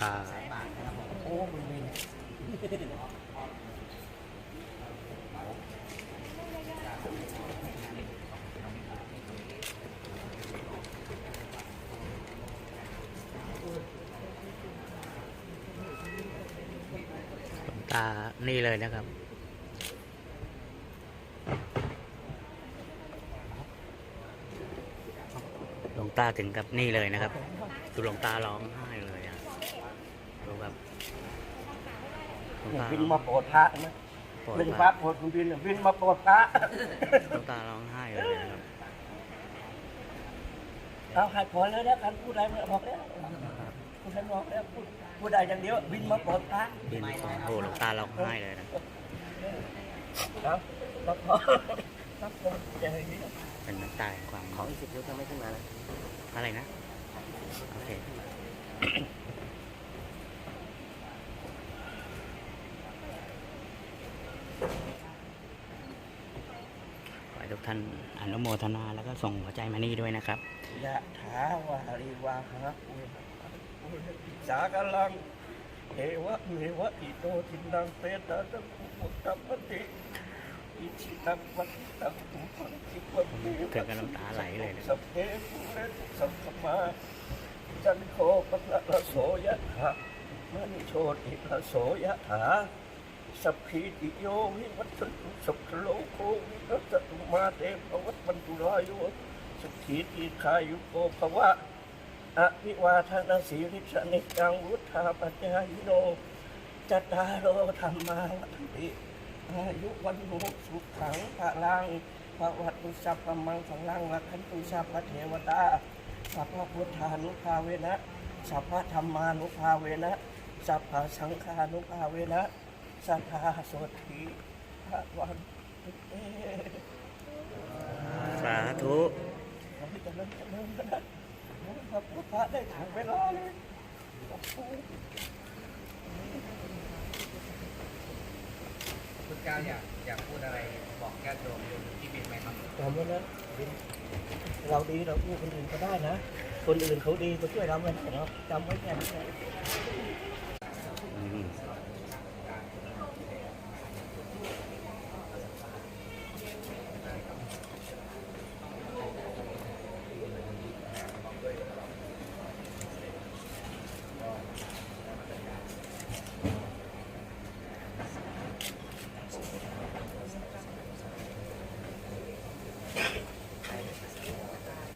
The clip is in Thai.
ตา โอ้มึงวินหลงตา นี่เลยนะครับ หลวงตาถึงกับนี่เลยนะครับ ดูหลวงตาร้องไห้ ดูแบบหลวงตาวินมาโปรดพระนะโปรดเป็นพพระระโปรดคุณวินวินมาโปรดพระหลวงตาร้องไห้เลยนะครับเอาให้พอแล้วนะการพูดอะไรไม่บอกแล้วพูดอะไรบอกแล้วพูดพูดได้อย่างเดียววินมาโปรดพระบินโอ้โหหลวงตาร้องไห้เลยนะเอาแล้วพอรับผมอย่างนี้เป็นน้ำตาแห่งความของอีกสิบนิ้วจะไม่ขึ้นมานะอะไรนะโอเค ขอให้ ทุกท่านอนุโมทนาแล้วก็ส่งหัวใจมานี่ด้วยนะครับยะถาวาริวาหาปุเรปิสากลังเทวะเมวะอิโตทินังเปตาตังปุตตะปฏิอิชิตังวัตตังปุปังคิปะเมเกิดกับน้ำตาไหลเลยนะสัพเพปุเรนสัมขมาจันโคปะละโสยะถามณิโชติละโสยะถา สัพพิติโยวิวัตตุสัพพโลกโควินัสตุมาเตภวัตวันตุลายุสุขีติขายุโกภวะอภิวาทนาสีริสนิจังวุธาปัญญายิโนจตารโอธรรมาวัฏติอายุวันโนสุขังพลังพระวัตุสัพพมังสังลังลักขันตุสัพพเทวตาสัพพะพุทธานุภาเวนะสัพพะธรรมานุภาเวนะสัพพะสังฆานุภาเวนะ สัทธาโสธีพระวันตุเตสาธุขอให้เจริญเจริญนะพระพุทธะได้ถ่ายเวลาเลยโอ้โหคุณก้าวอยากอยากพูดอะไรบอกญาติโยมที่บินไหมครับจำไว้นะเราดีเราพูดคนอื่นก็ได้นะ คนอื่นเขาดีก็ช่วยเราไม่ได้หรอกจำไว้แค่นี้นะ